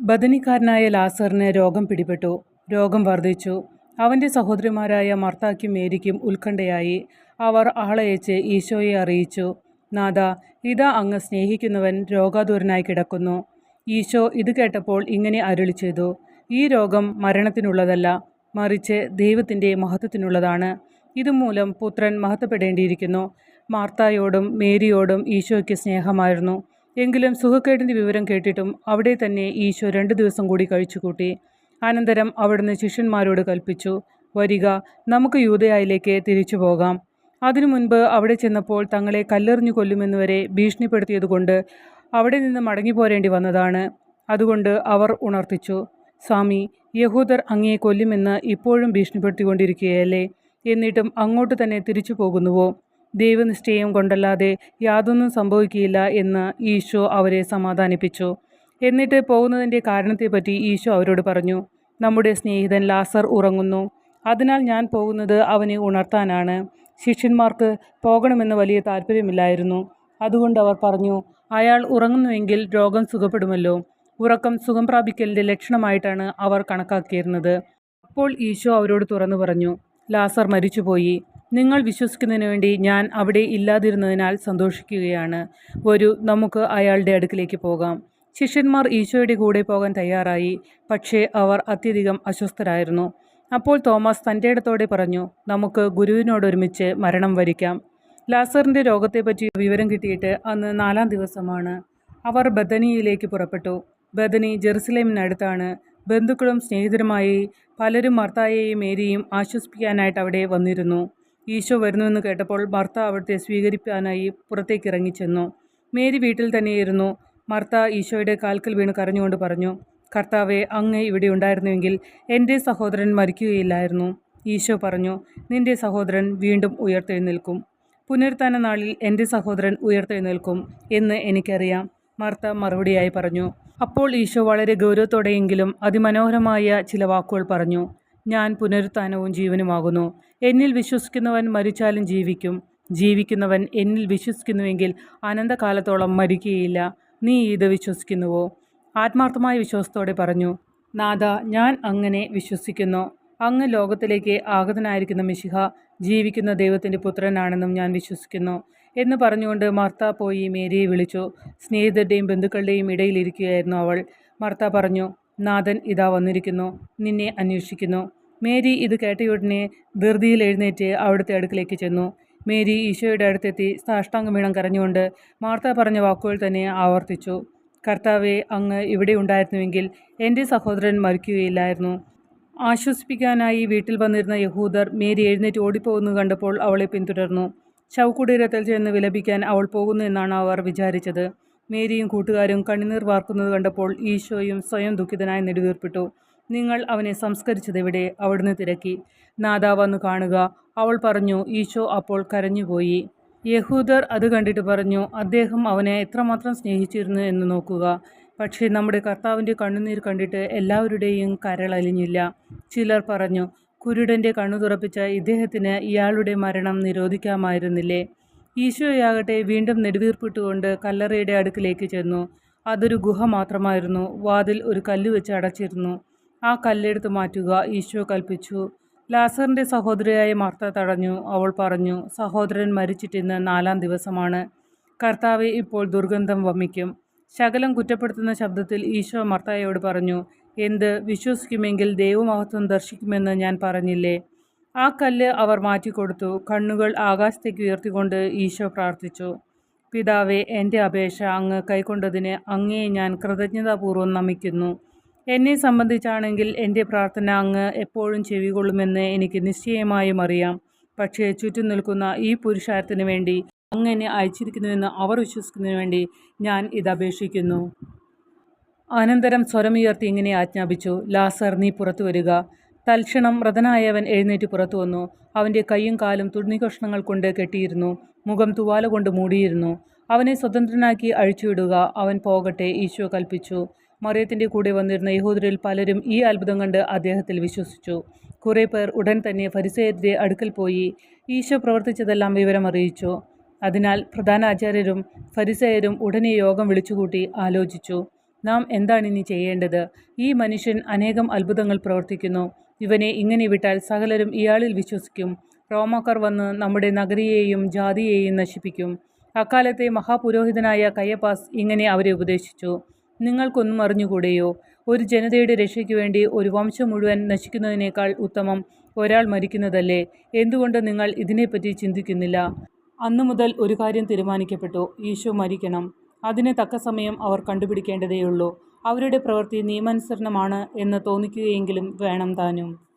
ബദനിക്കാരനായ ലാസറിന് രോഗം പിടിപെട്ടു. രോഗം വർദ്ധിച്ചു. അവന്റെ സഹോദരിമാരായ മർത്താക്കും മേരിക്കും ഉത്കണ്ഠയായി. അവർ ആളയച്ച് ഈശോയെ അറിയിച്ചു. നാഥ ഇതാ അങ്ങ് സ്നേഹിക്കുന്നവൻ രോഗാതുരനായി കിടക്കുന്നു. ഈശോ ഇത് കേട്ടപ്പോൾ ഇങ്ങനെ അരുളി ചെയ്തു. ഈ രോഗം മരണത്തിനുള്ളതല്ല മറിച്ച് ദൈവത്തിന്റെ മഹത്വത്തിനുള്ളതാണ്. ഇതുമൂലം പുത്രൻ മഹത്വപ്പെടേണ്ടിയിരിക്കുന്നു. മാർത്തായോടും മേരിയോടും ഈശോയ്ക്ക് സ്നേഹമായിരുന്നു. എങ്കിലും സുഖക്കേടിന്റെ വിവരം കേട്ടിട്ടും അവിടെ തന്നെ ഈശോ രണ്ട് ദിവസം കൂടി കഴിച്ചുകൂട്ടി. അനന്തരം അവിടുന്ന് ശിഷ്യന്മാരോട് കൽപ്പിച്ചു വരിക നമുക്ക് യൂതയായിലേക്ക് തിരിച്ചു പോകാം. അതിനു മുൻപ് അവിടെ ചെന്നപ്പോൾ തങ്ങളെ കല്ലെറിഞ്ഞു കൊല്ലുമെന്നുവരെ ഭീഷണിപ്പെടുത്തിയതുകൊണ്ട് അവിടെ നിന്ന് മടങ്ങി പോരേണ്ടി വന്നതാണ്. അതുകൊണ്ട് അവർ ഉണർത്തിച്ചു സ്വാമി യഹൂദർ അങ്ങയെ കൊല്ലുമെന്ന് ഇപ്പോഴും ഭീഷണിപ്പെടുത്തിക്കൊണ്ടിരിക്കുകയല്ലേ? എന്നിട്ടും അങ്ങോട്ട് തന്നെ തിരിച്ചു പോകുന്നുവോ? ദൈവനിശ്ചയം കൊണ്ടല്ലാതെ യാതൊന്നും സംഭവിക്കില്ല എന്ന് ഈശോ അവരെ സമാധാനിപ്പിച്ചു. എന്നിട്ട് പോകുന്നതിന്റെ കാരണത്തെപ്പറ്റി ഈശോ അവരോട് പറഞ്ഞു നമ്മുടെ സ്നേഹിതൻ ലാസർ ഉറങ്ങുന്നു. അതിനാൽ ഞാൻ പോകുന്നത് അവനെ ഉണർത്താനാണ്. ശിഷ്യന്മാർക്ക് പോകണമെന്ന് വലിയ താല്പര്യമില്ലായിരുന്നു അതുകൊണ്ട് അവർ പറഞ്ഞു അയാൾ ഉറങ്ങുന്നുവെങ്കിൽ രോഗം സുഖപ്പെടുമല്ലോ. ഉറക്കം സുഖം പ്രാപിക്കലിന്റെ ലക്ഷണമായിട്ടാണ് അവർ കണക്കാക്കിയിരുന്നത്. അപ്പോൾ ഈശോ അവരോട് തുറന്നു പറഞ്ഞു ലാസർ മരിച്ചുപോയി. നിങ്ങൾ വിശ്വസിക്കുന്നതിന് വേണ്ടി ഞാൻ അവിടെ ഇല്ലാതിരുന്നതിനാൽ സന്തോഷിക്കുകയാണ്. ഒരു നമുക്ക് അയാളുടെ അടുക്കിലേക്ക് പോകാം. ശിഷ്യന്മാർ ഈശോയുടെ കൂടെ പോകാൻ തയ്യാറായി. പക്ഷേ അവർ അത്യധികം അസ്വസ്ഥരായിരുന്നു. അപ്പോൾ തോമസ് തന്റെ ഇടത്തോടെ പറഞ്ഞു നമുക്ക് ഗുരുവിനോടൊരുമിച്ച് മരണം വരിക്കാം. ലാസറിന്റെ രോഗത്തെപ്പറ്റി വിവരം കിട്ടിയിട്ട് അന്ന് നാലാം ദിവസമാണ്. അവർ ബദനിയിലേക്ക് പുറപ്പെട്ടു. ബദനി ജെറുസലേമിനടുത്താണ്. ബന്ധുക്കളും സ്നേഹിതരുമായി പലരും മർത്തായെയും മേരിയും ആശ്വസിപ്പിക്കാനായിട്ട് അവിടെ വന്നിരുന്നു. ഈശോ വരുന്നുവെന്ന് കേട്ടപ്പോൾ മർത്ത അവിടുത്തെ സ്വീകരിക്കാനായി പുറത്തേക്ക് ഇറങ്ങിച്ചെന്നു മേരി വീട്ടിൽ തന്നെയിരുന്നു. മർത്ത ഈശോയുടെ കാൽക്കൽ വീണ് കരഞ്ഞുകൊണ്ട് പറഞ്ഞു കർത്താവെ അങ്ങ് ഇവിടെ ഉണ്ടായിരുന്നുവെങ്കിൽ എന്റെ സഹോദരൻ മരിക്കുകയില്ലായിരുന്നു ഈശോ പറഞ്ഞു നിന്റെ സഹോദരൻ വീണ്ടും ഉയർത്തെഴുന്നേൽക്കും. പുനരുത്താന നാളിൽ എന്റെ സഹോദരൻ ഉയർത്തെഴുന്നേൽക്കും എന്ന് എനിക്കറിയാം മർത്ത മറുപടിയായി പറഞ്ഞു. അപ്പോൾ ഈശോ വളരെ ഗൗരവത്തോടെയെങ്കിലും അതിമനോഹരമായ ചില വാക്കുകൾ പറഞ്ഞു. ഞാൻ പുനരുത്ഥാനവും ജീവനുമാകുന്നു. എന്നിൽ വിശ്വസിക്കുന്നവൻ മരിച്ചാലും ജീവിക്കും. ജീവിക്കുന്നവൻ എന്നിൽ വിശ്വസിക്കുന്നുവെങ്കിൽ അനന്തകാലത്തോളം മരിക്കുകയില്ല. നീ ഇത് വിശ്വസിക്കുന്നുവോ? ആത്മാർത്ഥമായ വിശ്വാസത്തോടെ പറഞ്ഞു നാഥ ഞാൻ അങ്ങനെ വിശ്വസിക്കുന്നു. അങ്ങ് ലോകത്തിലേക്ക് ആഗതനായിരിക്കുന്ന മിശിഹ ജീവിക്കുന്ന ദൈവത്തിന്റെ പുത്രനാണെന്നും ഞാൻ വിശ്വസിക്കുന്നു. എന്ന് പറഞ്ഞുകൊണ്ട് മർത്ത പോയി മേരിയെ വിളിച്ചു. സ്നേഹിതരുടെയും ബന്ധുക്കളുടെയും ഇടയിലിരിക്കുകയായിരുന്നു അവൾ. മർത്ത പറഞ്ഞു നാഥൻ ഇതാ വന്നിരിക്കുന്നു. നിന്നെ അന്വേഷിക്കുന്നു. മേരി ഇത് കേട്ടയുടനെ ധൃതിയിൽ എഴുന്നേറ്റ് അവിടുത്തെ അടുക്കിലേക്ക് ചെന്നു. മേരി ഈശോയുടെ അടുത്തെത്തി സാഷ്ടാംഗം വീണം കരഞ്ഞുകൊണ്ട് മാർത്ത പറഞ്ഞ വാക്കുകൾ തന്നെ ആവർത്തിച്ചു. കർത്താവെ അങ്ങ് ഇവിടെ ഉണ്ടായിരുന്നുവെങ്കിൽ എന്റെ സഹോദരൻ മരിക്കുകയില്ലായിരുന്നു. ആശ്വസിപ്പിക്കാനായി വീട്ടിൽ വന്നിരുന്ന യഹൂദർ മേരി എഴുന്നേറ്റ് ഓടിപ്പോകുന്നത് കണ്ടപ്പോൾ അവളെ പിന്തുടർന്നു. ശവകുടീരത്തിൽ ചെന്ന് വിലപിക്കാൻ അവൾ പോകുന്നു എന്നാണ് അവർ വിചാരിച്ചത്. മേരിയും കൂട്ടുകാരും കണ്ണുനീർ വാർക്കുന്നത് കണ്ടപ്പോൾ ഈശോയും സ്വയം ദുഃഖിതനായി നെടുവീർപ്പിട്ടു. നിങ്ങൾ അവനെ സംസ്കരിച്ചതെവിടെ? അവിടുന്ന് തിരക്കി. നാദാ വന്നു കാണുക. അവൾ പറഞ്ഞു ഈശോ അപ്പോൾ കരഞ്ഞുപോയി. യഹൂദർ അത് കണ്ടിട്ട് പറഞ്ഞു അദ്ദേഹം അവനെ എത്രമാത്രം സ്നേഹിച്ചിരുന്നു എന്ന് നോക്കുക. പക്ഷേ നമ്മുടെ കർത്താവിന്റെ കണ്ണുനീർ കണ്ടിട്ട് എല്ലാവരുടെയും കരളലിഞ്ഞില്ല ചിലർ പറഞ്ഞു കുരുടന്റെ കണ്ണു തുറപ്പിച്ച ഇദ്ദേഹത്തിന് ഇയാളുടെ മരണം നിരോധിക്കാമായിരുന്നില്ലേ? ഈശോയാകട്ടെ വീണ്ടും നെടുവീർപ്പിട്ടുകൊണ്ട് കല്ലറയുടെ അടുക്കിലേക്ക് ചെന്നു. അതൊരു ഗുഹ മാത്രമായിരുന്നു. വാതിൽ ഒരു കല്ല് വെച്ച് അടച്ചിരുന്നു. ആ കല്ലെടുത്ത് മാറ്റുക ഈശോ കൽപ്പിച്ചു. ലാസറിന്റെ സഹോദരിയായ മർത്ത തടഞ്ഞു. അവൾ പറഞ്ഞു സഹോദരൻ മരിച്ചിട്ടിന്ന് നാലാം ദിവസമാണ്. കർത്താവ് ഇപ്പോൾ ദുർഗന്ധം വമിക്കും. ശകലം കുറ്റപ്പെടുത്തുന്ന ശബ്ദത്തിൽ ഈശോ മർത്തായോട് പറഞ്ഞു എന്ത്? വിശ്വസിക്കുമെങ്കിൽ ദൈവമഹത്വം ദർശിക്കുമെന്ന് ഞാൻ പറഞ്ഞില്ലേ? ആ കല്ല് അവർ മാറ്റിക്കൊടുത്തു. കണ്ണുകൾ ആകാശത്തേക്ക് ഉയർത്തിക്കൊണ്ട് ഈശോ പ്രാർത്ഥിച്ചു. പിതാവെ എന്റെ അപേക്ഷ അങ്ങ് കൈക്കൊണ്ടതിന് അങ്ങേ ഞാൻ കൃതജ്ഞതാപൂർവം നമിക്കുന്നു. എന്നെ സംബന്ധിച്ചാണെങ്കിൽ എന്റെ പ്രാർത്ഥന അങ്ങ് എപ്പോഴും ചെവികൊള്ളുമെന്ന് എനിക്ക് നിശ്ചയമായും അറിയാം. പക്ഷേ ചുറ്റും നിൽക്കുന്ന ഈ പുരുഷാരത്തിന് വേണ്ടി അങ്ങ് എന്നെ അയച്ചിരിക്കുന്നുവെന്ന് അവർ വിശ്വസിക്കുന്നതിന് വേണ്ടി ഞാൻ ഇത് അപേക്ഷിക്കുന്നു. അനന്തരം സ്വരമുയർത്തി ഇങ്ങനെ ആജ്ഞാപിച്ചു ലാസർ നീ പുറത്തു വരിക. തൽക്ഷണം വ്രതനായവൻ എഴുന്നേറ്റ് പുറത്തു വന്നു. അവന്റെ കൈയും കാലും തുണികഷ്ണങ്ങൾ കൊണ്ട് കെട്ടിയിരുന്നു. മുഖം തുവാല കൊണ്ട് മൂടിയിരുന്നു. അവനെ സ്വതന്ത്രനാക്കി അഴിച്ചുവിടുക. അവൻ പോകട്ടെ ഈശോ കൽപ്പിച്ചു. മറിയത്തിന്റെ കൂടെ വന്നിരുന്ന യഹൂദരിൽ പലരും ഈ അത്ഭുതം കണ്ട് അദ്ദേഹത്തിൽ വിശ്വസിച്ചു. കുറേ പേർ ഉടൻ തന്നെ ഫരിസേയരുടെ അടുക്കൽ പോയി ഈശോ പ്രവർത്തിച്ചതെല്ലാം വിവരം അറിയിച്ചു. അതിനാൽ പ്രധാന ആചാര്യരും ഫരിസേയരും ഉടനെ യോഗം വിളിച്ചുകൂട്ടി ആലോചിച്ചു. നാം എന്താണിനി ചെയ്യേണ്ടത്? ഈ മനുഷ്യൻ അനേകം അത്ഭുതങ്ങൾ പ്രവർത്തിക്കുന്നു. ഇവനെ ഇങ്ങനെ വിട്ടാൽ സകലരും ഇയാളിൽ വിശ്വസിക്കും. റോമാക്കാർ വന്ന് നമ്മുടെ നഗരിയെയും ജാതിയെയും നശിപ്പിക്കും. അക്കാലത്തെ മഹാപുരോഹിതനായ കയ്യപ്പാസ് ഇങ്ങനെ അവരെ ഉപദേശിച്ചു. നിങ്ങൾക്കൊന്നും അറിഞ്ഞുകൂടെയോ? ഒരു ജനതയുടെ രക്ഷയ്ക്ക് വേണ്ടി ഒരു വംശം മുഴുവൻ നശിക്കുന്നതിനേക്കാൾ ഉത്തമം ഒരാൾ മരിക്കുന്നതല്ലേ? എന്തുകൊണ്ട് നിങ്ങൾ ഇതിനെപ്പറ്റി ചിന്തിക്കുന്നില്ല? അന്നു മുതൽ ഒരു കാര്യം തീരുമാനിക്കപ്പെട്ടു. ഈശോ മരിക്കണം. അതിന് തക്ക സമയം അവർ കണ്ടുപിടിക്കേണ്ടതേയുള്ളൂ. അവരുടെ പ്രവൃത്തി നിയമാനുസരണമാണ് എന്ന് തോന്നിക്കുകയെങ്കിലും വേണം താനും.